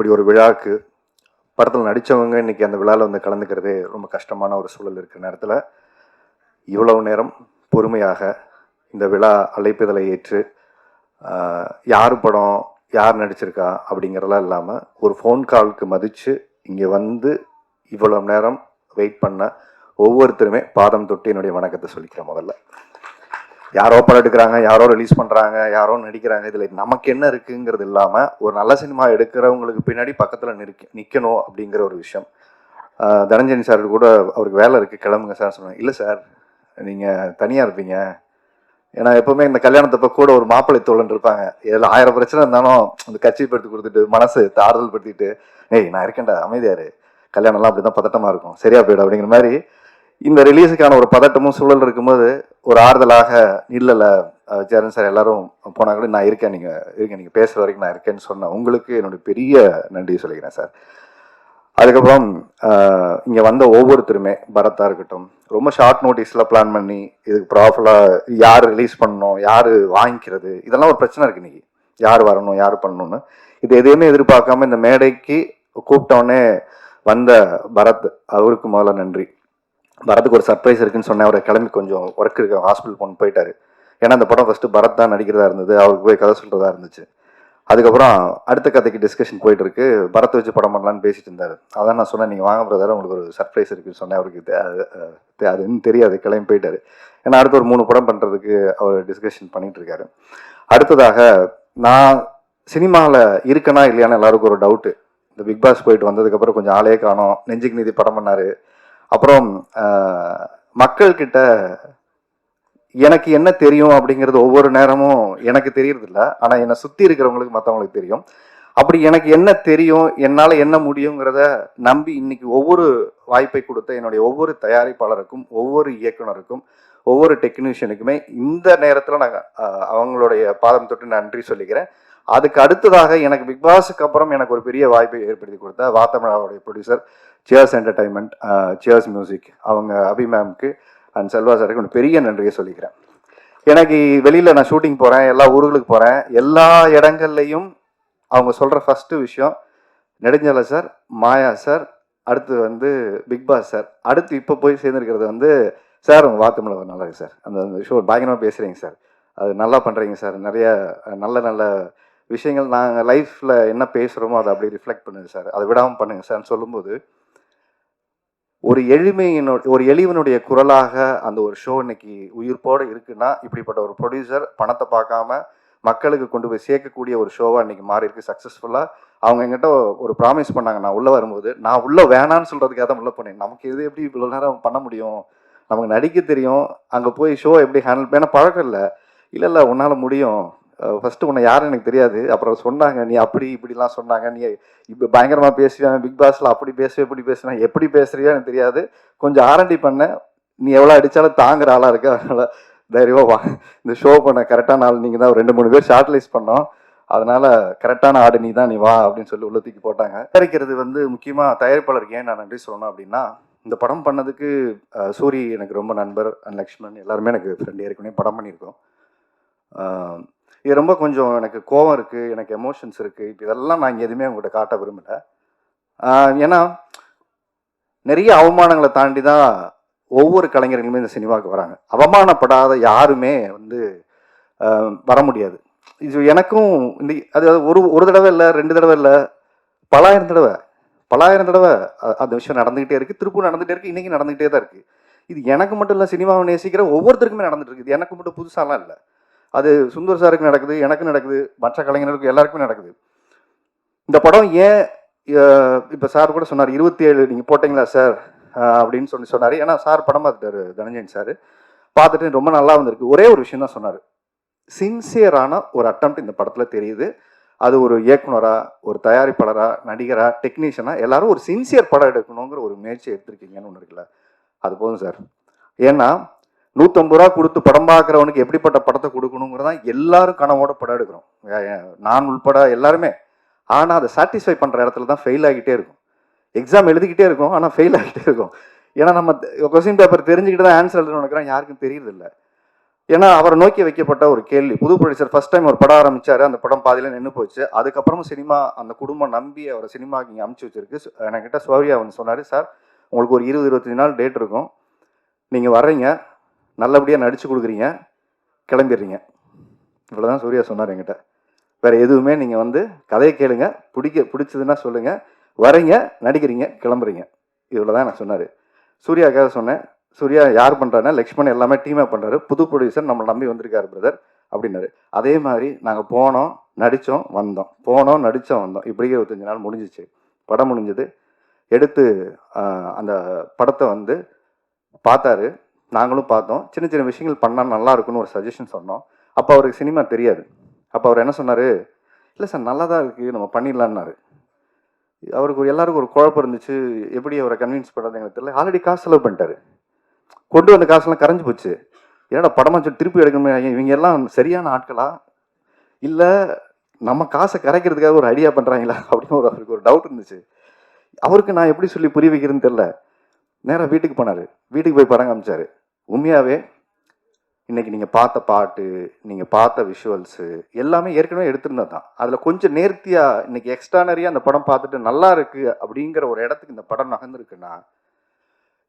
இப்படி ஒரு விழாக்கு படத்தில் நடித்தவங்க இன்னைக்கு அந்த விழாவில் வந்து கலந்துக்கிறதே ரொம்ப கஷ்டமான ஒரு சூழல் இருக்கிற நேரத்தில் இவ்வளவு நேரம் பொறுமையாக இந்த விழா அழைப்புதலை ஏற்று யார் படம் யார் நடிச்சிருக்கா அப்படிங்கிறதெல்லாம் இல்லாமல் ஒரு ஃபோன் காலுக்கு மதித்து இங்கே வந்து இவ்வளவு நேரம் வெயிட் பண்ண ஒவ்வொருத்தருமே பாதம் தொட்டு என்னுடைய வணக்கத்தை சொல்லிக்கிறேன் முதல்ல. யாரோ படம் எடுக்கிறாங்க யாரோ ரிலீஸ் பண்ணுறாங்க யாரோ நடிக்கிறாங்க. இதில் நமக்கு என்ன இருக்குங்கிறது இல்லாமல் ஒரு நல்ல சினிமா எடுக்கிறவங்களுக்கு பின்னாடி பக்கத்தில் நிற்க நிற்கணும் அப்படிங்கிற ஒரு விஷயம். தனஞ்சனி சார் கூட அவருக்கு வேலை இருக்குது கிளம்புங்க சார் சொன்னாங்க. இல்லை சார் நீங்கள் தனியாக இருப்பீங்க. ஏன்னா எப்பவுமே இந்த கல்யாணத்தப்ப கூட ஒரு மாப்பிள்ளை தோழன் இருப்பாங்க. இதில் ஆயிரம் பிரச்சனை இருந்தாலும் அந்த கட்சி படுத்து கொடுத்துட்டு மனசு தாறுதல் படுத்திட்டு ஏய் நான் இருக்கேன்டா அமைதியாரு கல்யாணம்லாம் அப்படி தான் பதட்டமாக இருக்கும். சரியா போயிடும் அப்படிங்கிற மாதிரி இந்த ரிலீஸுக்கான ஒரு பதட்டமும் சூழல் இருக்கும்போது ஒரு ஆறுதலாக இல்லைல்ல அஹ் சார் எல்லாரும் போனா கூட நான் இருக்கேன் நீங்கள் இருக்கேன் நீங்கள் பேசுகிற வரைக்கும் நான் இருக்கேன்னு சொன்னேன் உங்களுக்கு என்னுடைய பெரிய நன்றி சொல்லிக்கிறேன் சார் அதுக்கப்புறம் இங்கே வந்த ஒவ்வொருத்தருமே பரத்தா இருக்கட்டும் ரொம்ப ஷார்ட் நோட்டீஸில் பிளான் பண்ணி இதுக்கு ப்ராப்பராக யார் ரிலீஸ் பண்ணணும் யார் வாங்கிக்கிறது இதெல்லாம் ஒரு பிரச்சனை இருக்கு இன்னைக்கு. யார் வரணும் யார் பண்ணணும்னு. இது எதையுமே எதிர்பார்க்காம இந்த மேடைக்கு கூப்பிட்டோடனே வந்த பரத் அவருக்கு முதல்ல நன்றி. பரத்துக்கு ஒரு சர்ப்ரைஸ் இருக்குன்னு சொன்னேன். அவரை கிளம்பி கொஞ்சம் ஒர்க் இருக்கு. ஹாஸ்பிட்டல் கொண்டு போயிட்டாரு. ஏன்னா அந்த படம் ஃபஸ்ட்டு பரத் தான் நடிக்கிறதா இருந்தது. அவருக்கு போய் கதை சொல்கிறதா இருந்துச்சு. அதுக்கப்புறம் அடுத்த கதைக்கு டிஸ்கஷன் போயிட்டு இருக்கு. பரத் வச்சு படம் பண்ணலான்னு பேசிட்டு இருந்தார். அதான் நான் சொன்னேன் நீங்கள் வாங்க பிரதர் உங்களுக்கு ஒரு சர்ப்ரைஸ் இருக்குன்னு சொன்னேன். அவருக்கு அது இன்னும் தெரியாது. கிளம்பி போயிட்டார். ஏன்னா அடுத்து ஒரு மூணு படம் பண்ணுறதுக்கு அவர் டிஸ்கஷன் பண்ணிட்டு இருக்காரு. அடுத்ததாக நான் சினிமாவில் இருக்கனா இல்லையான்னு எல்லாருக்கும் ஒரு டவுட்டு இந்த பிக் பாஸ் போயிட்டு வந்ததுக்கப்புறம் கொஞ்சம் ஆளே காணோம். நெஞ்சுக்கு நீதி படம் பண்ணார். அப்புறம் மக்கள்கிட்ட எனக்கு என்ன தெரியும் அப்படிங்கிறது ஒவ்வொரு நேரமும் எனக்கு தெரியறது ஆனால் என்னை சுற்றி இருக்கிறவங்களுக்கு மற்றவங்களுக்கு தெரியும். அப்படி எனக்கு என்ன தெரியும் என்னால் என்ன முடியுங்கிறத நம்பி இன்னைக்கு ஒவ்வொரு வாய்ப்பை கொடுத்த என்னுடைய ஒவ்வொரு தயாரிப்பாளருக்கும் ஒவ்வொரு இயக்குனருக்கும் ஒவ்வொரு டெக்னீஷியனுக்குமே இந்த நேரத்தில் நான் அவங்களுடைய பாதம் தொட்டு நன்றி சொல்லிக்கிறேன். அதுக்கு அடுத்ததாக எனக்கு பிக் பாஸுக்கு அப்புறம் எனக்கு ஒரு பெரிய வாய்ப்பை ஏற்படுத்தி கொடுத்த வாத்தமிழாவுடைய producer Cheers entertainment Cheers music அவங்க அபி மேம்க்கு அண்ட் செல்வா சாருக்கு ஒரு பெரிய நன்றியை சொல்லிக்கிறேன். எனக்கு வெளியில் நான் ஷூட்டிங் போகிறேன் எல்லா ஊர்களுக்கு போகிறேன் எல்லா இடங்கள்லையும் அவங்க சொல்கிற ஃபஸ்ட்டு விஷயம் நெடுஞ்சலை சார் மாயா சார் அடுத்து வந்து பிக் பாஸ் சார் அடுத்து இப்போ போய் சேர்ந்துருக்கிறது வந்து சார் உங்கள் வாத்தமிழ நல்லா இருக்கு சார் அந்த ஷோ பயங்கரமாக பேசுகிறீங்க சார் அது நல்லா பண்ணுறீங்க சார் நிறைய நல்ல நல்ல விஷயங்கள் நாங்கள் லைஃப்பில் என்ன பேசுகிறோமோ அதை அப்படியே ரிஃப்ளெக்ட் பண்ணுங்க சார். அதை விடாமல் பண்ணுங்க சார்னு சொல்லும்போது ஒரு எளிமையினோட ஒரு எளிவனுடைய குரலாக அந்த ஒரு ஷோ இன்னைக்கு உயிர்ப்போடு இருக்குன்னா இப்படிப்பட்ட ஒரு ப்ரொடியூசர் பணத்தை பார்க்காம மக்களுக்கு கொண்டு போய் சேர்க்கக்கூடிய ஒரு ஷோவாக இன்னைக்கு மாறி இருக்கு. சக்ஸஸ்ஃபுல்லாக அவங்க எங்கிட்ட ஒரு ப்ராமிஸ் பண்ணாங்க. நான் உள்ளே வரும்போது நான் உள்ளே வேணான்னு சொல்கிறதுக்காக தான் உள்ளே போனேன். நமக்கு இது எப்படி இவ்வளோ நேரம் பண்ண முடியும்? நமக்கு நடிக்க தெரியும். அங்கே போய் ஷோ எப்படி ஹேண்டில் பண்ண பழக்கம் இல்லை. இல்லை இல்லை உன்னால் முடியும். ஃபஸ்ட்டு உன்னை யாருன்னு எனக்கு தெரியாது. அப்புறம் சொன்னாங்க நீ அப்படி இப்படிலாம் சொன்னாங்க. நீ இப்போ பயங்கரமாக பேசுவேன் பிக் பாஸில் அப்படி பேசுவேன் இப்படி பேசுவேன் எப்படி பேசுறியோ எனக்கு தெரியாது. கொஞ்சம் ஆரண்டி பண்ண. நீ எவ்வளோ அடித்தாலும் தாங்குற ஆளாக இருக்க. அதனால் தைரியமாக வா. இந்த ஷோ பண்ண கரெக்டான ஆள் நீங்கள் தான். ஒரு ரெண்டு மூணு பேர் ஷார்ட்லைஸ் பண்ணோம். அதனால் கரெக்டான ஆடு நீ தான். நீ வா அப்படின்னு சொல்லி உள்ள தூக்கி போட்டாங்க. தயாரிக்கிறது வந்து முக்கியமாக தயாரிப்பாளருக்கு ஏன் நான் நன்றி சொல்லணும் அப்படின்னா இந்த படம் பண்ணதுக்கு சூரி எனக்கு ரொம்ப நண்பர். அண்ட் லக்ஷ்மண் எல்லாருமே எனக்கு ஃப்ரெண்ட் ஏற்கனவே படம் பண்ணியிருக்கோம். இது ரொம்ப கொஞ்சம் எனக்கு கோவம் இருக்குது எனக்கு எமோஷன்ஸ் இருக்குது இப்போ இதெல்லாம் நான் இங்கே எதுவுமே உங்கள்கிட்ட காட்ட விரும்பல. ஏன்னா நிறைய அவமானங்களை தாண்டி தான் ஒவ்வொரு கலைஞர்களுமே இந்த சினிமாவுக்கு வராங்க. அவமானப்படாத யாருமே வந்து வர முடியாது. இது எனக்கும் இந்த அது ஒரு ஒரு தடவை இல்லை ரெண்டு தடவை இல்லை பலாயிரம் தடவை பலாயிரம் தடவை அந்த விஷயம் நடந்துகிட்டே இருக்குது திருப்பூர் நடந்துகிட்டே இருக்குது இன்றைக்கி நடந்துகிட்டே தான் இருக்குது இது எனக்கு மட்டும் இல்லை சினிமாவை நேசிக்கிற ஒவ்வொருத்தருக்குமே நடந்துட்டு இருக்குது. எனக்கு மட்டும் புதுசாலாம் இல்லை. அது சுந்தர் சாருக்கு நடக்குது எனக்கு நடக்குது மற்ற கலைஞர்களுக்கு எல்லாருக்குமே நடக்குது. இந்த படம் ஏன் இப்போ சார் கூட சொன்னார் இருபத்தி ஏழு நீங்கள் போட்டீங்களா சார்? அப்படின்னு சொல்லி சொன்னார். ஏன்னா சார் படம் பார்த்துட்டாரு தனஞ்சயன் சார். பார்த்துட்டு ரொம்ப நல்லா வந்திருக்கு. ஒரே ஒரு விஷயம் தான் சொன்னார். சின்சியரான ஒரு அட்டம் இந்த படத்தில் தெரியுது. அது ஒரு இயக்குனராக ஒரு தயாரிப்பாளராக நடிகராக டெக்னீஷியனா எல்லாரும் ஒரு சின்சியர் படம் எடுக்கணுங்கிற ஒரு முயற்சி எடுத்திருக்கீங்கன்னு ஒன்று இருக்குல்ல. அது போதும் சார். ஏன்னா நூற்றம்பது ரூபா கொடுத்து படம் பார்க்குறவனுக்கு எப்படிப்பட்ட படத்தை கொடுக்கணுங்கிறதான் எல்லாரும் கனவோட படம் எடுக்கிறோம். நான் உள்பட எல்லாருமே. ஆனால் அதை சாட்டிஸ்ஃபை பண்ணுற இடத்துல தான் ஃபெயில் ஆகிட்டே இருக்கும். எக்ஸாம் எழுதிக்கிட்டே இருக்கும் ஆனால் ஃபெயில் ஆகிட்டே இருக்கும். ஏன்னா நம்ம கொஸ்டின் பேப்பர் தெரிஞ்சுக்கிட்டு தான் ஆன்சர் எழுதணும் நினைக்கிறோம். யாருக்கும் தெரியறதில்ல. ஏன்னா அவரை நோக்கி வைக்கப்பட்ட ஒரு கேள்வி. புது ப்ரொடியூசர் ஃபர்ஸ்ட் டைம் ஒரு படம் ஆரம்பிச்சாரு. அந்த படம் பாதியில் நின்று போச்சு. அதுக்கப்புறமும் சினிமா அந்த குடும்பம் நம்பி அவரை சினிமாக்கு இங்கே அமுச்சு வச்சிருக்கு. என்கிட்ட சௌரியா வந்து சொன்னார் சார் உங்களுக்கு ஒரு இருபது இருபத்தஞ்சு நாள் டேட் இருக்கும். நீங்கள் வர்றீங்க. நல்லபடியாக நடித்து கொடுக்குறீங்க கிளம்பிடுறீங்க. இவ்வளோ தான் சூர்யா சொன்னார் என்கிட்ட. வேற எதுவுமே நீங்கள் வந்து கதையை கேளுங்க பிடிக்க பிடிச்சதுன்னா சொல்லுங்கள் வரீங்க நடிக்கிறீங்க கிளம்புறீங்க. இவ்வளோ தான் நான் சொன்னார். சூர்யாக்காக சொன்னேன் சூர்யா யார் பண்ணுறாருன்னா லக்ஷ்மண் எல்லாமே டீமாக பண்ணுறாரு புது ப்ரொடியூசர் நம்மளை நம்பி வந்திருக்காரு பிரதர் அப்படின்னாரு. அதே மாதிரி நாங்கள் போனோம் நடித்தோம் வந்தோம். போனோம் நடித்தோம் வந்தோம். இப்படியே இருபத்தஞ்சு நாள் முடிஞ்சிச்சு. படம் முடிஞ்சது. எடுத்து அந்த படத்தை வந்து பார்த்தாரு. நாங்களும் பார்த்தோம். சின்ன சின்ன விஷயங்கள் பண்ணால் நல்லா இருக்கும்னு ஒரு சஜஷன் சொன்னோம். அப்போ அவருக்கு சினிமா தெரியாது. அப்போ அவர் என்ன சொன்னார்? இல்லை சார் நல்லா தான் இருக்குது நம்ம பண்ணிடலான்னாரு அவருக்கு ஒரு எல்லாருக்கும் ஒரு குழப்பம் இருந்துச்சு. எப்படி அவரை கன்வின்ஸ் பண்ணுறது எங்களுக்கு தெரியல. ஆல்ரெடி காசு செலவு பண்ணிட்டாரு. கொண்டு வந்த காசுலாம் கரைஞ்சு போச்சு. என்னடா படமாக சொல்லி திருப்பி எடுக்கணுமே? இவங்க எல்லாம் சரியான ஆட்களா? இல்லை நம்ம காசை கரைக்கிறதுக்காக ஒரு ஐடியா பண்ணுறாங்களா அப்படின்னு ஒரு அவருக்கு ஒரு டவுட் இருந்துச்சு. அவருக்கு நான் எப்படி சொல்லி புரிய வைக்கிறேன்னு தெரில நேராக வீட்டுக்கு போனார். வீட்டுக்கு போய் படம் காமிச்சாரு. உண்மையாகவே இன்றைக்கி நீங்கள் பார்த்த பாட்டு நீங்கள் பார்த்த விஷுவல்ஸு எல்லாமே ஏற்கனவே எடுத்திருந்தது தான். அதில் கொஞ்சம் நேர்த்தியாக இன்றைக்கி எக்ஸ்ட்ரானரியாக அந்த படம் பார்த்துட்டு நல்லா இருக்குது அப்படிங்கிற ஒரு இடத்துக்கு இந்த படம் நகர்ந்துருக்குன்னா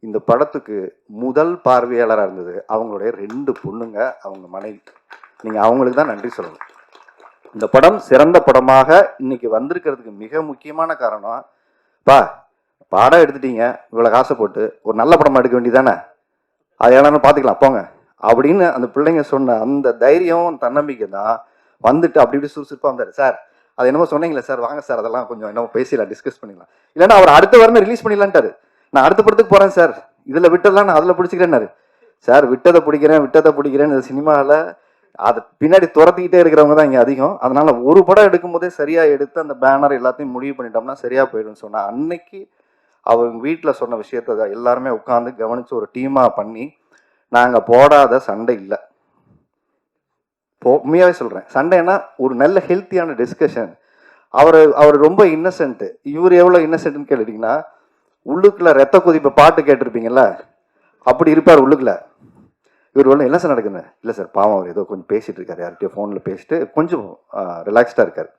இந்த படத்துக்கு முதல் பார்வையாளராக இருந்தது அவங்களுடைய ரெண்டு பொண்ணுங்க அவங்க மனைவி. நீங்கள் அவங்களுக்கு தான் நன்றி சொல்லணும். இந்த படம் சிறந்த படமாக இன்னைக்கு வந்திருக்கிறதுக்கு மிக முக்கியமான காரணம் பா பாடம் எடுத்துட்டீங்க இவ்வளோ காசை போட்டு ஒரு நல்ல படம் எடுக்க வேண்டியதானே அது எல்லாமே பார்த்துக்கலாம் போங்க. அப்படின்னு அந்த பிள்ளைங்க சொன்ன அந்த தைரியம் தன்னம்பிக்கை தான் வந்துட்டு அப்படி இப்படி சுறுசுறுப்பாக வந்தார். சார் அது என்னமோ சொன்னீங்களே சார் வாங்க சார் அதெல்லாம் கொஞ்சம் என்னமோ பேசிடலாம் டிஸ்கஸ் பண்ணிடலாம். இல்லைன்னா அவர் அடுத்த வாரமே ரிலீஸ் பண்ணிடலான்ட்டாரு. நான் அடுத்த படத்துக்கு போகிறேன் சார். இதில் விட்டதெல்லாம் நான் அதில் பிடிச்சிக்கிறேன்னாரு. சார் விட்டதை பிடிக்கிறேன் விட்டதை பிடிக்கிறேன் இந்த சினிமாவில் அதை பின்னாடி துரத்திக்கிட்டே இருக்கிறவங்க தான் இங்கே அதிகம். அதனால ஒரு படம் எடுக்கும்போதே சரியாக எடுத்து அந்த பேனர் எல்லாத்தையும் முடிவு பண்ணிட்டோம்னா சரியாக போயிடும்னு சொன்னால் அன்னைக்கு அவங்க வீட்டில் சொன்ன விஷயத்த எல்லாருமே உட்காந்து கவனித்து ஒரு டீமாக பண்ணி நாங்கள் போடாத சண்டை இல்லை. போ உண்மையாகவே சொல்கிறேன் சண்டைன்னா ஒரு நல்ல ஹெல்த்தியான டிஸ்கஷன் அவர் அவர் ரொம்ப இன்னசென்ட்டு இவர் எவ்வளோ இன்னசென்ட்னு கேட்டுட்டிங்கன்னா உள்ளுக்குள்ள ரத்த கொதிப்பு பாட்டு கேட்டிருப்பீங்கல்ல அப்படி இருப்பார் உள்ளுக்குள்ள. இவர் ஒன்றும் என்ன சார் நடக்குதுன்னு இல்லை சார் பாவம் அவர் ஏதோ கொஞ்சம் பேசிட்டு இருக்கார். யார்கிட்டயோ ஃபோனில் பேசிட்டு கொஞ்சம் ரிலாக்ஸ்டாக இருக்கார்.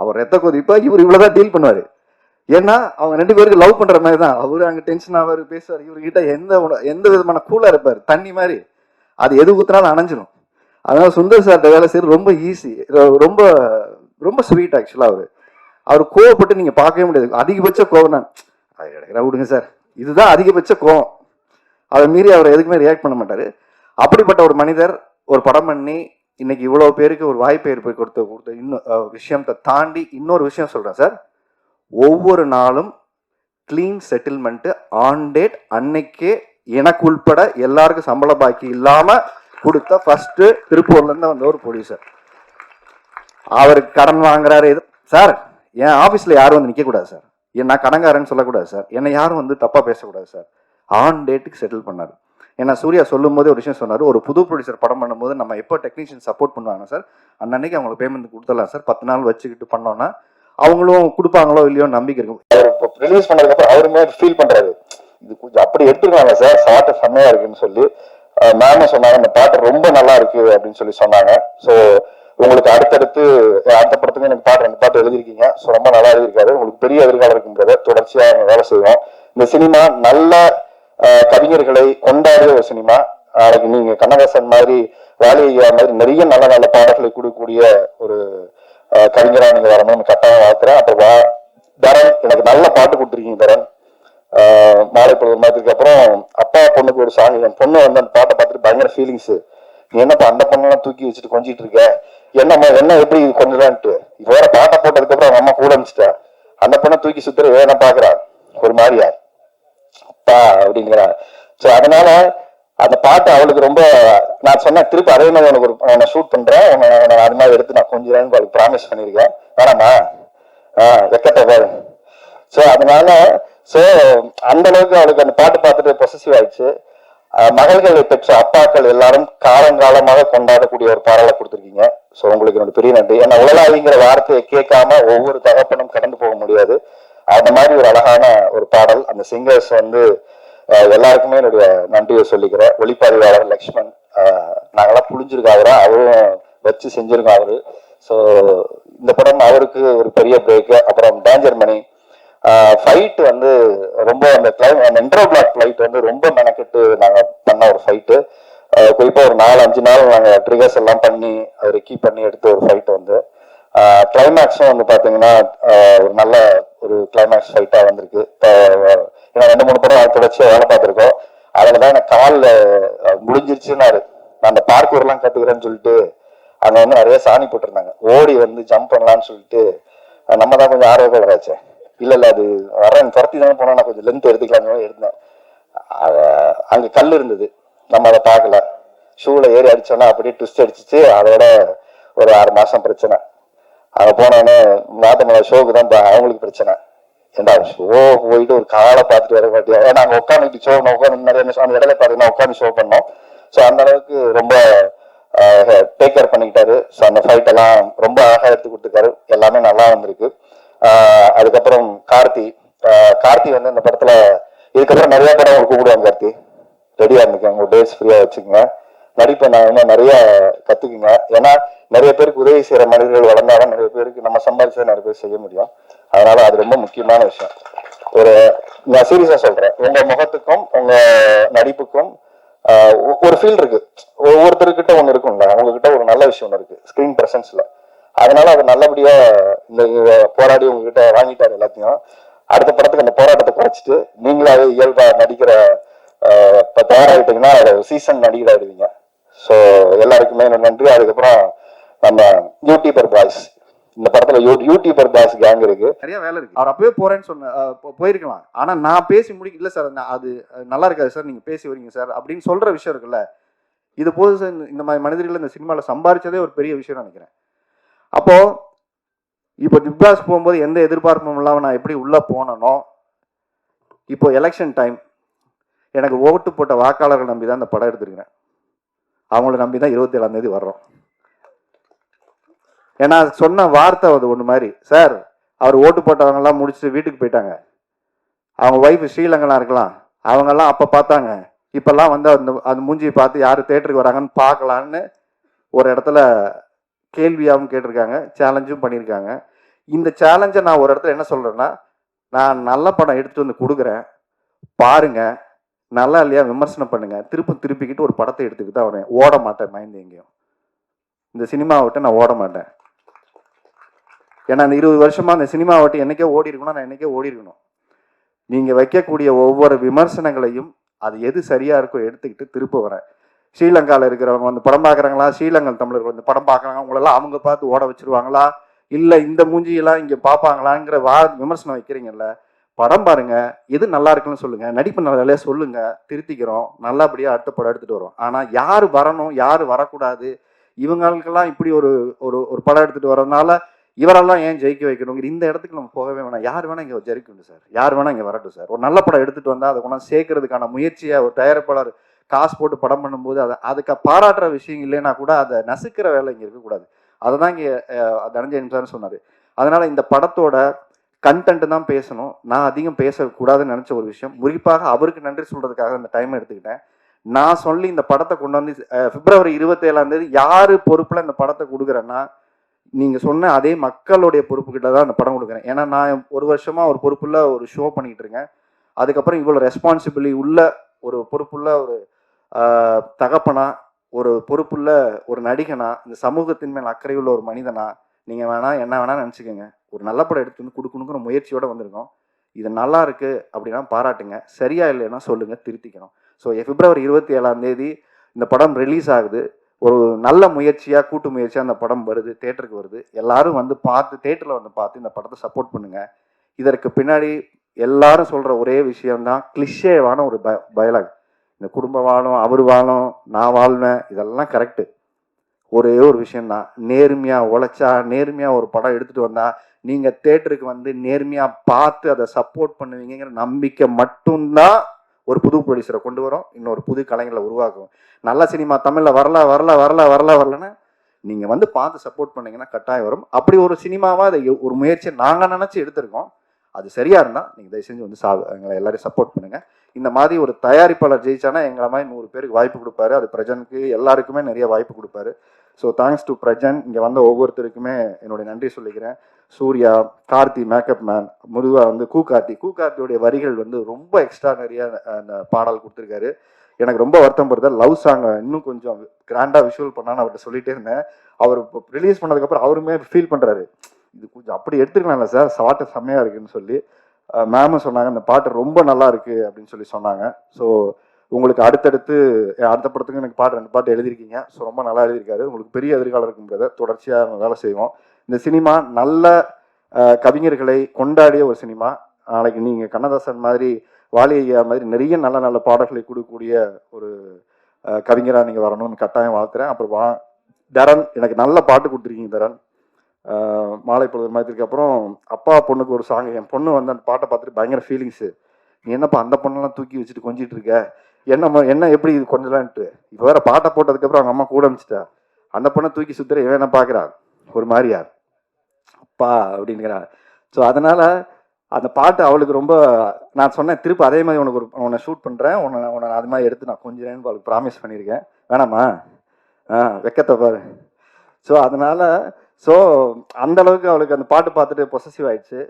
அவர் ரத்த கொதிப்பா இவர் இவ்வளோதான் டீல் பண்ணுவார். ஏன்னா அவங்க ரெண்டு பேருக்கு லவ் பண்ணுற மாதிரி தான். அவர் அங்கே டென்ஷன் ஆவார் பேசுவார் இவர்கிட்ட எந்த உண- எந்த விதமான கூலாக இருப்பார்? தண்ணி மாதிரி. அது எது ஊத்துனாலும் அணைஞ்சிரும். அதனால சுந்தர் சார்ட்ட வேலை செய்யறது ரொம்ப ஈஸி ரொம்ப ரொம்ப ஸ்வீட் ஆக்சுவலாக அவர். அவர் கோவப்பட்டு நீங்கள் பார்க்கவே முடியாது. அதிகபட்ச கோவம் தான். அது விடுங்க சார் இதுதான் அதிகபட்ச கோவம். அதை மீறி அவர் எதுக்குமே ரியாக்ட் பண்ண மாட்டார். அப்படிப்பட்ட ஒரு மனிதர் ஒரு படம் பண்ணி இன்னைக்கு இவ்வளோ பேருக்கு ஒரு வாய்ப்பை ஏற்படுத்தி கொடுத்த கொடுத்த இன்னும் விஷயத்தை தாண்டி இன்னொரு விஷயம் சொல்கிறேன் சார் ஒவ்வொரு நாளும் க்ளீன் செட்டில்மெண்ட்டு ஆன் டேட் அன்னைக்கே எனக்கு உள்பட எல்லாருக்கும் சம்பள பாக்கி இல்லாமல் கொடுத்த ஃபஸ்ட்டு திருப்பூர்லேருந்து வந்த ஒரு ப்ரொடியூசர் அவருக்கு கடன் வாங்குறாரு. இது சார் என் ஆஃபீஸில் யாரும் வந்து நிற்கக்கூடாது சார் நான் கடங்காரன்னு சொல்லக்கூடாது சார் என்னை யாரும் வந்து தப்பாக பேசக்கூடாது சார் ஆன் டேட்டுக்கு செட்டில் பண்ணார். ஏன்னா சூர்யா சொல்லும்போது ஒரு விஷயம் சொன்னார். ஒரு புது ப்ரொடியூசர் படம் பண்ணும்போது நம்ம எப்போ டெக்னீஷியன் சப்போர்ட் பண்ணுவாங்க சார் அன்னன்னைக்கு அவங்களுக்கு பேமெண்ட் கொடுத்துடலாம் சார் பத்து நாள் வச்சுக்கிட்டு பண்ணோன்னா அவங்களும் கொடுப்பாங்களோ இல்லையோ நம்பிக்கை இருக்கும். இப்போ ரிலீஸ் பண்ணதுக்கப்புறம் அவருமே ஃபீல் பண்றாரு. இது கொஞ்சம் அப்படி எடுத்துருக்காங்க சார் பாட்டு செம்மையா இருக்குன்னு சொல்லி மேமும் சொன்னாங்க இந்த பாட்டு ரொம்ப நல்லா இருக்கு அப்படின்னு சொல்லி சொன்னாங்க. ஸோ உங்களுக்கு அடுத்தடுத்து அடுத்த படத்துக்கு எனக்கு பாட்டு ரெண்டு பாட்டு எழுதிருக்கீங்க ஸோ ரொம்ப நல்லா எழுதியிருக்காரு. உங்களுக்கு பெரிய எதிர்காலம் இருக்குங்கிறத தொடர்ச்சியாக வேலை செய்வோம். இந்த சினிமா நல்ல கவிஞர்களை கொண்டாடிய ஒரு சினிமா. நாளைக்கு நீங்க கண்ணதாசன் மாதிரி வாலி ஐயா மாதிரி நிறைய நல்ல நல்ல பாடல்களை கொடுக்கக்கூடிய ஒரு கவிஞரா நீங்க வரணும்னு கட்டாயம் வாழ்த்துறேன். அப்புறம் வா தரன் எனக்கு நல்ல பாட்டு கொடுத்துருக்கீங்க தரன். மாலை பொழுது மாதத்துக்கு அப்புறம் அப்பா பொண்ணுக்கு ஒரு சாங் என் பொண்ணு வந்து அந்த பாட்டை பார்த்துட்டு பயங்கர ஃபீலிங்ஸ் நீ என்னப்பா அந்த பொண்ணெல்லாம் தூக்கி வச்சுட்டு கொஞ்சிட்டு இருக்க? என்னம்மா என்ன எப்படி கொஞ்சலான்ட்டு? இப்போ வேற பாட்டை போட்டதுக்கு அப்புறம் அவங்க அம்மா கூட அனுப்பிச்சிட்டா அந்த பொண்ணை தூக்கி சுத்துற வேணா பாக்குறா. ஒரு மாதிரியா? அப்பா அப்படிங்கிறா. சோ அதனால அந்த பாட்டு அவளுக்கு ரொம்ப நான் சொன்னேன் திருப்பி அதே மாதிரி உனக்கு ஒரு நான் ஷூட் பண்றேன். உன்னை அது மாதிரி எடுத்து நான் கொஞ்சம் அவளுக்கு ப்ராமிஸ் பண்ணியிருக்கேன். வேணாமா? ஆஹ் வெக்கத்தை பாரு. ஸோ அதனால சோ அந்த அளவுக்கு அவளுக்கு அந்த பாட்டு பார்த்துட்டு பொசசிவ் ஆயிடுச்சு. மகள்களை பெற்ற அப்பாக்கள் எல்லாரும் காலங்காலமாக கொண்டாடக்கூடிய ஒரு பாடலை கொடுத்துருக்கீங்க. ஸோ உங்களுக்கு என்னோட பெரிய நன்றி. ஏன்னா உலகாளிங்கிற வார்த்தையை கேட்காம ஒவ்வொரு தகப்பனும் கடந்து போக முடியாது. அந்த மாதிரி ஒரு அழகான ஒரு பாடல். அந்த சிங்கர்ஸ் வந்து எல்லாருக்குமே என்னுடைய நன்றியை சொல்லிக்கிறேன். ஒளிப்பதிவாளர் லக்ஷ்மண் நாங்களாம் நாங்கெல்லாம் அவரும் வச்சு செஞ்சிருக்கோம் அவரு ஸோ இந்த படம் அவருக்கு ஒரு பெரிய பிரேக்கு அப்புறம் டேஞ்சர் மணி ஃபைட் வந்து ரொம்ப அந்த கிளைம் அந்த இன்ட்ரோ பிளாக் ஃபைட் வந்து ரொம்ப மெனக்கெட்டு நாங்கள் பண்ண ஒரு ஃபைட்டு குறிப்பாக ஒரு நாலு அஞ்சு நாள் நாங்கள் ட்ரிகர்ஸ் எல்லாம் பண்ணி அதை ரெக்கி பண்ணி எடுத்த ஒரு ஃபைட் வந்து. கிளைமேக்ஸும் வந்து பார்த்தீங்கன்னா ஒரு நல்ல ஒரு கிளைமேக்ஸ் ஃபைட்டாக வந்திருக்கு. ஏன்னா ரெண்டு மூணு படம் தொடர்ச்சியாக வேலை பார்த்துருக்கோம். அதில் தான் எனக்கு காலில் முடிஞ்சிருச்சுன்னாரு. நான் அந்த பார்க்கூர்லாம் கற்றுக்கிறேன்னு சொல்லிட்டு அங்கே வந்து நிறைய சாணி போட்டிருந்தாங்க. ஓடி வந்து ஜம்ப் பண்ணலாம்னு சொல்லிட்டு நம்ம தான் கொஞ்சம் ஆர்வக்கலராச்சே இல்லை இல்லை அது வரேன் துரத்தி தானே போனால் நான் கொஞ்சம் லென்த் எடுத்துக்கலாம்னு எடுத்தேன் அத- அங்க கல் இருந்தது. நம்ம அதை பார்க்கல. ஷூல ஏறி அடிச்சோன்னா அப்படியே ட்விஸ்ட் அடிச்சிச்சு. அதோட ஒரு ஆறு மாசம் பிரச்சனை. அங்க போனோடனே நாத்தமலை ஷோக்கு தான் அவங்களுக்கு பிரச்சனை. ஏண்டா ஷோ போயிட்டு ஒரு காலை பார்த்துட்டு வர மாட்டியா? ஏன்னா அங்க உட்காந்து ஷோ உட்காந்து நிறைய நிமிஷம் அந்த இடத்துல பார்த்தீங்கன்னா உட்காந்து ஷோ பண்ணோம். ஸோ அந்த அளவுக்கு ரொம்ப டேக் கேர் பண்ணிக்கிட்டாரு. ஸோ அந்த ஃபைட் எல்லாம் ரொம்ப அழகாக எடுத்து கொடுத்துருக்காரு. எல்லாமே நல்லா வந்திருக்கு. அதுக்கப்புறம் கார்த்தி கார்த்தி வந்து இந்த படத்துல இதுக்கப்புறம் நிறைய படம் உங்களுக்கு கூப்பிடுவாங்க கார்த்தி. ரெடியா இருந்துக்கங்க. உங்க டேஸ் ஃப்ரீயா வச்சுக்கோங்க. நடிப்பை நான் இன்னும் நிறைய கத்துக்குங்க. ஏன்னா நிறைய பேருக்கு உதவி செய்யற மனிதர்கள் வளர்ந்தாலும் நிறைய பேருக்கு நம்ம சம்பாதிச்சதை நிறைய பேர் செய்ய முடியும். அதனால அது ரொம்ப முக்கியமான விஷயம். ஒரு நான் சீரியஸா சொல்றேன். உங்க முகத்துக்கும் உங்க நடிப்புக்கும் ஒரு ஃபீல் இருக்கு. ஒவ்வொருத்தருக்கிட்ட ஒண்ணு இருக்கும்ல. உங்ககிட்ட ஒரு நல்ல விஷயம் ஒன்று இருக்கு. ஸ்கிரீன் பிரசன்ஸ்ல அதனால அது நல்லபடியா இந்த போராடி உங்ககிட்ட வாங்கிட்டாரு எல்லாத்தையும். அடுத்த படத்துக்கு அந்த போராட்டத்தை குறைச்சிட்டு நீங்களாவே இயல்பா நடிக்கிற ஆஹ் இப்ப தயாராகிட்டீங்கன்னா சீசன் நடிகராயிடுவீங்க. ஸோ எல்லாருக்குமே நன்றி. அதுக்கப்புறம் நம்ம யூடியூபர் பாய்ஸ் இந்த படத்துல யூடியூபர் பாய்ஸ் கேங் இருக்கு. நிறைய வேலை இருக்கு. அவர் அப்பவே போறேன்னு சொன்ன போயிருக்கலாம். ஆனா நான் பேசி முடிக்க இல்ல சார் அது நல்லா இருக்காது சார் நீங்க பேசி வரீங்க சார் அப்படின்னு சொல்ற விஷயம் இருக்குல்ல. இது போது சார் இந்த- இந்த மாதிரி மனிதர்கள் இந்த சினிமாவில் சம்பாரிச்சதே ஒரு பெரிய விஷயம் நினைக்கிறேன். அப்போ இப்போ பிக் பாஸ் போகும்போது எந்த எதிர்பார்ப்பும் இல்லாமல் நான் எப்படி உள்ள போனனோ இப்போ எலெக்ஷன் டைம் எனக்கு ஓட்டு போட்ட வாக்காளர்கள் நம்பி தான் இந்த படம் எடுத்திருக்கிறேன். அவங்கள நம்பி தான் இருபத்தி ஏழாம் தேதி வர்றோம். ஏன்னா சொன்ன வார்த்தை அது ஒன்று மாதிரி. சார் அவர் ஓட்டு போட்டவங்கெல்லாம் முடிச்சுட்டு வீட்டுக்கு போயிட்டாங்க. அவங்க ஒய்ஃப் ஸ்ரீலங்கனா இருக்கலாம். அவங்கெல்லாம் அப்போ பார்த்தாங்க. இப்போல்லாம் வந்து அந்த அந்த மூஞ்சியை பார்த்து யார் தேட்டருக்கு வராங்கன்னு பார்க்கலான்னு ஒரு இடத்துல கேள்வியாகவும் கேட்டிருக்காங்க சேலஞ்சும் பண்ணியிருக்காங்க. இந்த சேலஞ்சை நான் ஒரு இடத்துல என்ன சொல்கிறேன்னா நான் நல்ல படம் எடுத்துகிட்டு வந்து கொடுக்குறேன். பாருங்கள் நல்லா இல்லையா? விமர்சனம் பண்ணுங்கள் திருப்பி திருப்பிக்கிட்டு ஒரு படத்தை எடுத்துக்கிட்டு தான் வரேன் ஓட மாட்டேன் மைண்ட் எங்கேயும். இந்த சினிமாவை விட்டு நான் ஓட மாட்டேன். ஏன்னா அந்த இருபது வருஷமாக அந்த சினிமா என்றைக்கே என்னைக்கே ஓடி இருக்கணும் நான் என்றைக்கே ஓடி இருக்கணும் வைக்கக்கூடிய ஒவ்வொரு விமர்சனங்களையும் அது எது சரியாக இருக்கோ எடுத்துக்கிட்டு திருப்ப வரேன் ஸ்ரீலங்காவில் இருக்கிறவங்க வந்து படம் பார்க்குறாங்களா? ஸ்ரீலங்கன் தமிழர்கள் வந்து படம் பார்க்குறாங்க அவங்களெல்லாம் அவங்க பார்த்து ஓட வச்சிருவாங்களா? இல்லை இந்த மூஞ்சியெல்லாம் இங்கே பார்ப்பாங்களாங்கிற வா விமர்சனம் வைக்கிறீங்கல்ல படம் பாருங்க எது நல்லா இருக்குன்னு சொல்லுங்க நடிப்பு நல்லா சொல்லுங்க திருத்திக்கிறோம் நல்லபடியாக அடுத்த படம் எடுத்துட்டு வரோம் ஆனால் யார் வரணும் யார் வரக்கூடாது இவங்களுக்கெல்லாம் இப்படி ஒரு ஒரு ஒரு படம் எடுத்துட்டு வரதுனால இவரெல்லாம் ஏன் ஜெயிக்க வைக்கணுங்கிற இந்த இடத்துக்கு நம்ம போகவே வேணாம். யார் வேணா இங்கே ஜெயிக்கணும் சார். யார் வேணா இங்கே வரட்டும் சார். ஒரு நல்ல படம் எடுத்துட்டு வந்தால் அதை கொண்டாந்து சேர்க்கறதுக்கான முயற்சியை ஒரு தயாரிப்பாளர் காசு போட்டு படம் பண்ணும்போது அதை அதுக்கு பாராட்டுற விஷயம் இல்லைன்னா கூட அதை நசுக்கிற வேலை இங்கே இருக்கக்கூடாது. அதை தான் இங்கே தனஞ்சயன் சார் சொன்னார். அதனால் இந்த படத்தோட கண்டென்ட் தான் பேசணும். நான் அதிகம் பேசக்கூடாதுன்னு நினச்ச ஒரு விஷயம். குறிப்பாக அவருக்கு நன்றி சொல்கிறதுக்காக இந்த டைம் எடுத்துக்கிட்டேன். நான் சொல்லி இந்த படத்தை கொண்டு வந்து பிப்ரவரி இருபத்தேழாம் தேதி யார் பொறுப்பில் இந்த படத்தை கொடுக்குறேன்னா நீங்க சொன்ன அதே மக்களுடைய பொறுப்புக்கிட்ட தான் அந்த படம் கொடுக்குறேன். ஏன்னா நான் ஒரு வருஷமா ஒரு பொறுப்புள்ள ஒரு ஷோ பண்ணிட்டு இருக்கேன். அதுக்கப்புறம் இவ்வளோ ரெஸ்பான்சிபிலிட்டி உள்ள ஒரு பொறுப்புள்ள ஒரு தகப்பனா ஒரு பொறுப்புள்ள ஒரு நடிகனா இந்த சமூகத்தின் மேல் அக்கறை உள்ள ஒரு மனிதனா நீங்கள் வேணா என்ன வேணா நினச்சிக்கோங்க. ஒரு நல்ல படம் எடுத்து வந்து கொடுக்கணுங்கிற முயற்சியோட வந்திருக்கோம். இது நல்லா இருக்கு அப்படின்னா பாராட்டுங்க. சரியா இல்லைன்னா சொல்லுங்க திருத்திக்கணும். ஸோ பிப்ரவரி இருபத்தி ஏழாம் தேதி இந்த படம் ரிலீஸ் ஆகுது. ஒரு நல்ல முயற்சியாக கூட்டு முயற்சியாக அந்த படம் வருது தேட்டருக்கு வருது. எல்லாரும் வந்து பார்த்து தேட்டரில் வந்து பார்த்து இந்த படத்தை சப்போர்ட் பண்ணுங்க. இதற்கு பின்னாடி எல்லாரும் சொல்கிற ஒரே விஷயம்தான் கிளிஷேவான ஒரு ப பயலாக் இந்த குடும்பம் வாழும் அவர் வாழும் நான் வாழ்வேன் இதெல்லாம் கரெக்டு ஒரே ஒரு விஷயம்தான். நேர்மையாக உழைச்சா நேர்மையாக ஒரு படம் எடுத்துகிட்டு வந்தால் நீங்கள் தேட்டருக்கு வந்து நேர்மையாக பார்த்து அதை சப்போர்ட் பண்ணுவீங்கிற நம்பிக்கை மட்டும்தான் ஒரு புது ப்ரொடியூசரை கொண்டு வரோம் இன்னொரு புது கலைஞர்களை உருவாக்கும் நல்ல சினிமா தமிழில் வரல வரல வரல வரல வரலன்னு நீங்கள் வந்து பார்த்து சப்போர்ட் பண்ணீங்கன்னா கட்டாயம் வரும். அப்படி ஒரு சினிமாவாக அதை ஒரு முயற்சியை நாங்கள் நினச்சி எடுத்திருக்கோம். அது சரியாக இருந்தால் நீங்கள் தயவு செஞ்சு வந்து சா எங்களை எல்லாரையும் சப்போர்ட் பண்ணுங்கள் இந்த மாதிரி ஒரு தயாரிப்பாளர் ஜெயிச்சானா எங்களை மாதிரி நூறு பேருக்கு வாய்ப்பு கொடுப்பாரு. அது பிரஜனுக்கு எல்லாருக்குமே நிறைய வாய்ப்பு கொடுப்பாரு. ஸோ தேங்க்ஸ் டு பிரஜன் இங்கே வந்த ஒவ்வொருத்தருக்குமே என்னுடைய நன்றி சொல்லிக்கிறேன். சூர்யா கார்த்தி மேக்கப் மேன் முதுவாக வந்து கூ கார்த்தி கூ கார்த்தியுடைய வரிகள் வந்து ரொம்ப எக்ஸ்ட்ரானரியாக அந்த பாடல் கொடுத்துருக்காரு. எனக்கு ரொம்ப வருத்தம் படுது லவ் சாங்கை இன்னும் கொஞ்சம் கிராண்டாக விஷுவல் பண்ணான்னு அவர்கிட்ட சொல்லிட்டே இருந்தேன். அவர் ரிலீஸ் பண்ணதுக்கப்புறம் அவருமே ஃபீல் பண்ணுறாரு இது கொஞ்சம் அப்படி எடுத்துக்கலாம்ல சார் சாட்டை செம்மையாக இருக்குன்னு சொல்லி. மேமும் சொன்னாங்க அந்த பாட்டு ரொம்ப நல்லா இருக்குது அப்படின்னு சொல்லி சொன்னாங்க. ஸோ உங்களுக்கு அடுத்தடுத்து அடுத்த படத்துக்கு எனக்கு பாட்டு ரெண்டு பாட்டு எழுதியிருக்கீங்க. ஸோ ரொம்ப நல்லா எழுதியிருக்காரு. உங்களுக்கு பெரிய எதிர்காலம் இருக்குங்கிறத தொடர்ச்சியாக வேலை செய்வோம். இந்த சினிமா நல்ல கவிஞர்களை கொண்டாடிய ஒரு சினிமா. நாளைக்கு நீங்கள் கண்ணதாசன் மாதிரி வாலி ஐயா மாதிரி நிறைய நல்ல நல்ல பாடல்களை கொடுக்கக்கூடிய ஒரு கவிஞராக நீங்கள் வரணும்னு கட்டாயம் வாழ்த்துறேன். அப்புறம் வா தரன் எனக்கு நல்ல பாட்டு கொடுத்துருக்கீங்க தரன். மாலை பொழுது மயத்திற்கு அப்புறம் அப்பா பொண்ணுக்கு ஒரு சாங் என் பொண்ணு வந்து அந்த பாட்டை பார்த்துட்டு பயங்கர ஃபீலிங்ஸு நீ என்னப்பா அந்த பொண்ணெல்லாம் தூக்கி வச்சுட்டு கொஞ்சிட்டு இருக்க? என்ன ம- என்ன எப்படி இது கொஞ்சலான்ட்டு. இப்போ வேற பாட்டை போட்டதுக்கப்புறம் அவங்க அம்மா கூட அமிச்சிட்டா அந்த பொண்ணை தூக்கி சுத்துற இவன் என்ன பார்க்குறான் ஒரு மாதிரியா அப்பா அப்படிங்கிறா. ஸோ அதனால் அந்த பாட்டு அவளுக்கு ரொம்ப நான் சொன்னேன் திருப்பி அதே மாதிரி உனக்கு ஒரு உன்னை ஷூட் பண்ணுறேன் உன்னை உன்னை அது மாதிரி எடுத்து நான் கொஞ்சிறேன்னு அவளுக்கு ப்ராமிஸ் பண்ணியிருக்கேன் வேணாமா? ஆ வெக்கத்தை பாரு. ஸோ அதனால் ஸோ அந்த அளவுக்கு அவளுக்கு அந்த பாட்டு பார்த்துட்டு பொசசிவ் ஆயிடுச்சு.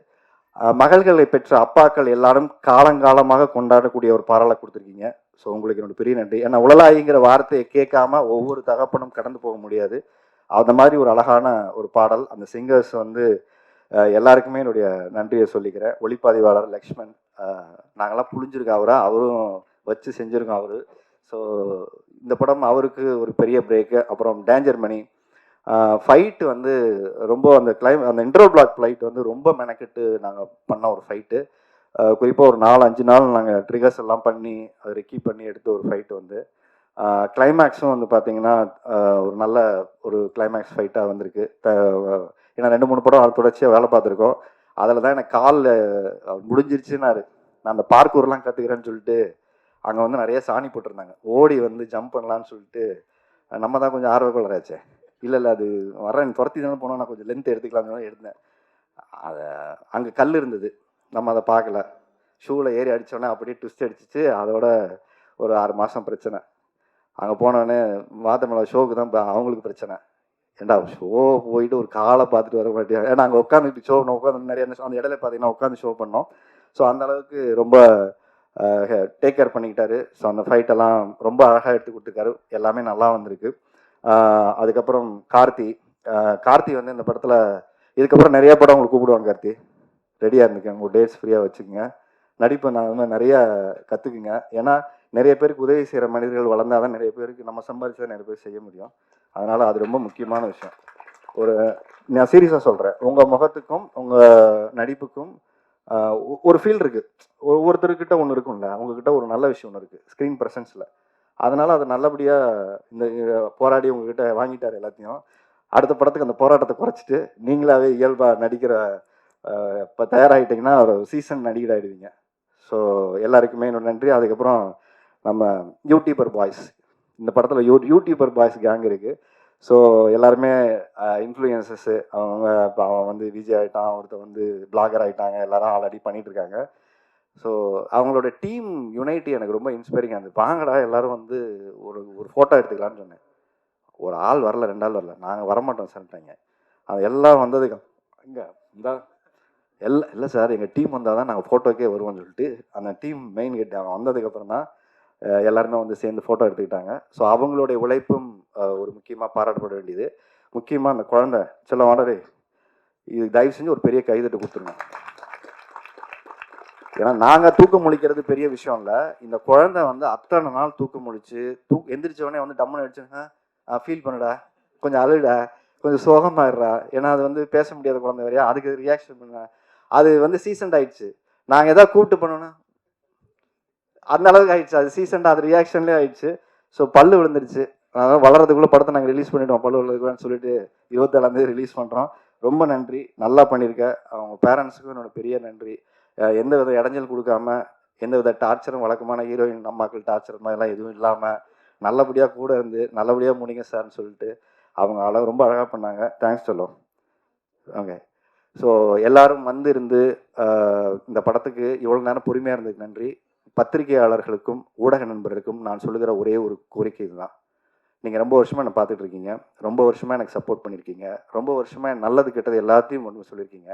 மகள்களை பெற்ற அப்பாக்கள் எல்லாரும் காலங்காலமாக கொண்டாடக்கூடிய ஒரு பாராளை கொடுத்துருக்கீங்க. ஸோ உங்களுக்கு என்னோட பெரிய நன்றி. ஏன்னா உழலாயிங்கிற வார்த்தையை கேட்காம ஒவ்வொரு தகப்பனும் கடந்து போக முடியாது. அந்த மாதிரி ஒரு அழகான ஒரு பாடல். அந்த சிங்கர்ஸ் வந்து எல்லாருக்குமே என்னுடைய நன்றியை சொல்லிக்கிறேன். ஒளிப்பதிவாளர் லக்ஷ்மண் நாங்களாம் புழிஞ்சிருக்கோம் புளிஞ்சிருக்கோம் அவரை? அவரும் வச்சு செஞ்சுருக்கோம் அவர். ஸோ இந்த படம் அவருக்கு ஒரு பெரிய பிரேக்கு அப்புறம் டேஞ்சர் மணி ஃபைட்டு வந்து ரொம்ப அந்த கிளைம் அந்த இன்ட்ரோ பிளாக் ஃப்ளைட் வந்து ரொம்ப மெனக்கெட்டு நாங்கள் பண்ண ஒரு ஃபைட்டு குறிப்பாக ஒரு நாலு அஞ்சு நாள் நாங்கள் ட்ரிகர்ஸ் எல்லாம் பண்ணி அதை ரெக்கி பண்ணி எடுத்த ஒரு ஃபைட் வந்து கிளைமேக்ஸும் வந்து பார்த்தீங்கன்னா ஒரு நல்ல ஒரு கிளைமேக்ஸ் ஃபைட்டாக வந்திருக்கு. த- ஏன்னா ரெண்டு மூணு படம் அது தொடர்ச்சியாக வேலை பார்த்துருக்கோம். அதில் தான் எனக்கு காலில் முடிஞ்சிருச்சுன்னாரு. நான் அந்த பார்க்கூர்லாம் கற்றுக்கிறேன்னு சொல்லிட்டு அங்கே வந்து நிறைய சாணி போட்டிருந்தாங்க. ஓடி வந்து ஜம்ப் பண்ணலான்னு சொல்லிட்டு நம்ம தான் கொஞ்சம் ஆர்வக்குள்ளராச்சே இல்லை இல்லை அது வரேன் துரத்தி தானே போனோம் நான் கொஞ்சம் லென்த் எடுத்துக்கலாம்னு எடுத்தேன். அதை அங்கே கல் இருந்தது. நம்ம அதை பார்க்கல ஷூவில் ஏறி அடித்தோடனே அப்படியே ட்விஸ்ட் அடிச்சிச்சு. அதோட ஒரு ஆறு மாதம் பிரச்சனை. அங்கே போனோடனே வாத்தமலை ஷோவுக்கு தான் அவங்களுக்கு பிரச்சனை. ஏண்டா ஷோ போயிட்டு ஒரு காலை பார்த்துட்டு வர மாட்டேன் ஏன்னா அங்கே உட்காந்துட்டு ஷோ உட்காந்து நிறைய அந்த இடையில பார்த்தீங்கன்னா உட்காந்து ஷோ பண்ணோம். ஸோ அந்த அளவுக்கு ரொம்ப டேக் கேர் பண்ணிக்கிட்டாரு. ஸோ அந்த ஃபைட்டெல்லாம் ரொம்ப அழகாக எடுத்து கொடுத்துருக்காரு. எல்லாமே நல்லா வந்திருக்கு. அதுக்கப்புறம் கார்த்தி. கார்த்தி வந்து இந்த படத்தில் இதுக்கப்புறம் நிறைய படம் உங்களுக்கு கூப்பிடுவாங்க கார்த்தி. ரெடியாக இருந்துக்கங்க. உங்கள் டேட்ஸ் ஃப்ரீயாக வச்சுக்கோங்க. நடிப்பை நான் நிறையா கற்றுக்குங்க ஏன்னா நிறைய பேருக்கு உதவி செய்கிற மனிதர்கள் வளர்ந்தாதான் தான் நிறைய பேருக்கு நம்ம சம்பாதிச்சா நிறைய பேர் செய்ய முடியும். அதனால் அது ரொம்ப முக்கியமான விஷயம். ஒரு நான் சீரியஸாக சொல்கிறேன் உங்கள் முகத்துக்கும் உங்கள் நடிப்புக்கும் ஒரு ஃபீல் இருக்குது ஒவ்வொருத்தருக்கிட்ட ஒன்று இருக்கும்ல. அவங்கக்கிட்ட ஒரு நல்ல விஷயம் ஒன்று இருக்குது ஸ்க்ரீன் ப்ரெசன்ஸில் அதனால் அதை நல்லபடியாக இந்த போராடி உங்ககிட்ட வாங்கிட்டார் எல்லாத்தையும். அடுத்த படத்துக்கு அந்த போராட்டத்தை குறைச்சிட்டு நீங்களாவே இயல்பாக நடிக்கிற இப்போ தயாராகிட்டிங்கன்னா ஒரு சீசன் நடிகர் ஆகிடுவீங்க ஸோ எல்லாருக்குமே என்னோட நன்றி. அதுக்கப்புறம் நம்ம யூடியூபர் பாய்ஸ் இந்த படத்தில் யூ யூடியூபர் பாய்ஸ் கேங் இருக்குது ஸோ எல்லாருமே இன்ஃப்ளூயன்சஸ்ஸு அவங்க இப்போ அவன் வந்து விஜய் ஆகிட்டான் ஒருத்தர் வந்து பிளாகர் ஆகிட்டாங்க எல்லாரும் ஆல்ரெடி பண்ணிகிட்ருக்காங்க இருக்காங்க ஸோ அவங்களோட டீம் யுனைட்டி எனக்கு ரொம்ப இன்ஸ்பைரிங்காக இருந்தது. வாங்கடா எல்லோரும் வந்து ஒரு ஒரு ஃபோட்டோ எடுத்துக்கலான்னு சொன்னேன். ஒரு ஆள் வரல ரெண்டு ஆள் வரல. நாங்கள் வரமாட்டோம் சொல்லிட்டாங்க அது எல்லாம் வந்ததுக்கு இங்கே இந்த எல்லாம் இல்லை சார் எங்கள் டீம் வந்தால் தான் நாங்கள் ஃபோட்டோக்கே வருவோம்னு சொல்லிட்டு அந்த டீம் மெயின் கேட் அவன் வந்ததுக்கப்புறம் தான் எல்லாருமே வந்து சேர்ந்து ஃபோட்டோ எடுத்துக்கிட்டாங்க. ஸோ அவங்களுடைய உழைப்பும் ஒரு முக்கியமாக பாராட்டப்பட வேண்டியது. முக்கியமாக அந்த குழந்தை சில வாடரே இது தயவு செஞ்சு ஒரு பெரிய கைதட்டு கொடுத்துருங்க. ஏன்னா நாங்கள் தூக்கம் முழிக்கிறது பெரிய விஷயம் இல்லை. இந்த குழந்தை வந்து அத்தனை நாள் தூக்கம் முழிச்சு தூ எந்திரிச்சவனே வந்து டம்முன்னு அடிச்சுங்க ஃபீல் பண்ணுடா கொஞ்சம் அழுடா கொஞ்சம் சோகமாயிடுறா. ஏன்னா அது வந்து பேச முடியாத குழந்தை வரையா அதுக்கு ரியாக்ஷன் பண்ண அது வந்து சீசன்ட் ஆயிடுச்சு. நாங்கள் எதாவது கூப்பிட்டு பண்ணோன்னா அந்த அளவுக்கு ஆயிடுச்சு. அது சீசன்ட் அது ரியாக்ஷன்லேயே ஆயிடுச்சு. ஸோ பல்லு விழுந்துருச்சு. அதாவது வளர்றதுக்குள்ளே படத்தை நாங்கள் ரிலீஸ் பண்ணிட்டோம். பல்லு விழுதுக்குன்னு சொல்லிட்டு இருபத்தேழாந்தேதி ரிலீஸ் பண்ணுறோம் ரொம்ப நன்றி. நல்லா பண்ணியிருக்க. அவங்க பேரண்ட்ஸுக்கும் என்னோட பெரிய நன்றி. எந்த வித இடைஞ்சல் கொடுக்காம எந்த வித டார்ச்சரும் வழக்கமான ஹீரோயின் நம்மாக்கள் டார்ச்சர் மாதிரிலாம் எதுவும் இல்லாமல் நல்லபடியாக கூட இருந்து நல்லபடியாக முடிங்க சார்னு சொல்லிட்டு அவங்க அழகாக ரொம்ப அழகாக பண்ணாங்க. தேங்க்ஸ் சொல்லும் ஓகே ஸோ எல்லாரும் வந்து இருந்து இந்த படத்துக்கு இவ்வளோ நேரம் பொறுமையாக இருந்ததுக்கு நன்றி. பத்திரிகையாளர்களுக்கும் ஊடக நண்பர்களுக்கும் நான் சொல்லுகிற ஒரே ஒரு கோரிக்கை இதுதான். நீங்கள் ரொம்ப வருஷமாக என்னை பார்த்துட்டு இருக்கீங்க. ரொம்ப வருஷமாக எனக்கு சப்போர்ட் பண்ணியிருக்கீங்க. ரொம்ப வருஷமாக நல்லது கெட்டது எல்லாத்தையும் ஒன்று சொல்லியிருக்கீங்க.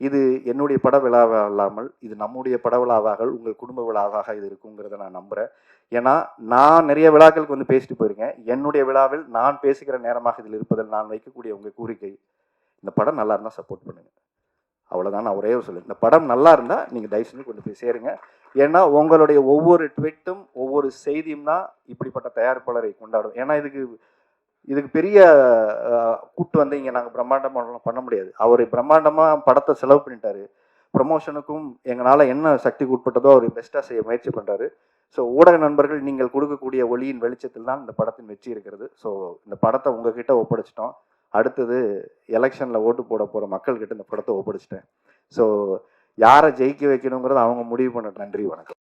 இது என்னுடைய பட விழாவாக இல்லாமல் இது நம்முடைய பட விழாவாக உங்கள் குடும்ப விழாவாக இது இருக்குங்கிறத நான் நம்புகிறேன் ஏன்னா நான் நிறைய விழாக்களுக்கு வந்து பேசிட்டு போயிருக்கேன். என்னுடைய விழாவில் நான் பேசுகிற நேரமாக இதில் இருப்பதில் நான் வைக்கக்கூடிய உங்கள் கோரிக்கை இந்த படம் நல்லா இருந்தால் சப்போர்ட் பண்ணுங்க. அவ்வளோதான் நான் ஒரே சொல்லு. இந்த படம் நல்லா இருந்தால் நீங்கள் தயவு செஞ்சு கொண்டு போய் சேருங்க. ஏன்னா உங்களுடைய ஒவ்வொரு ட்விட்டும் ஒவ்வொரு செய்தியும் தான் இப்படிப்பட்ட தயாரிப்பாளரை கொண்டாடும். ஏன்னா இதுக்கு இதுக்கு பெரிய கூட்டு வந்து இங்கே நாங்கள் பிரம்மாண்டமாக பண்ண முடியாது. அவர் பிரம்மாண்டமாக படத்தை செலவு பண்ணிட்டாரு. ப்ரமோஷனுக்கும் எங்களால் என்ன சக்திக்கு உட்பட்டதோ அவர் பெஸ்ட்டாக செய்ய முயற்சி பண்ணுறாரு ஸோ ஊடக நண்பர்கள் நீங்கள் கொடுக்கக்கூடிய ஒளியின் வெளிச்சத்தில் தான் இந்த படத்தின் வெற்றி இருக்கிறது. ஸோ இந்த படத்தை உங்ககிட்ட ஒப்படைச்சிட்டோம். அடுத்தது எலெக்ஷனில் ஓட்டு போட போகிற மக்கள்கிட்ட இந்த படத்தை ஒப்படைச்சிட்டேன். ஸோ யாரை ஜெயிக்க வைக்கணுங்கிறத அவங்க முடிவு பண்ண நன்றி வணக்கம்.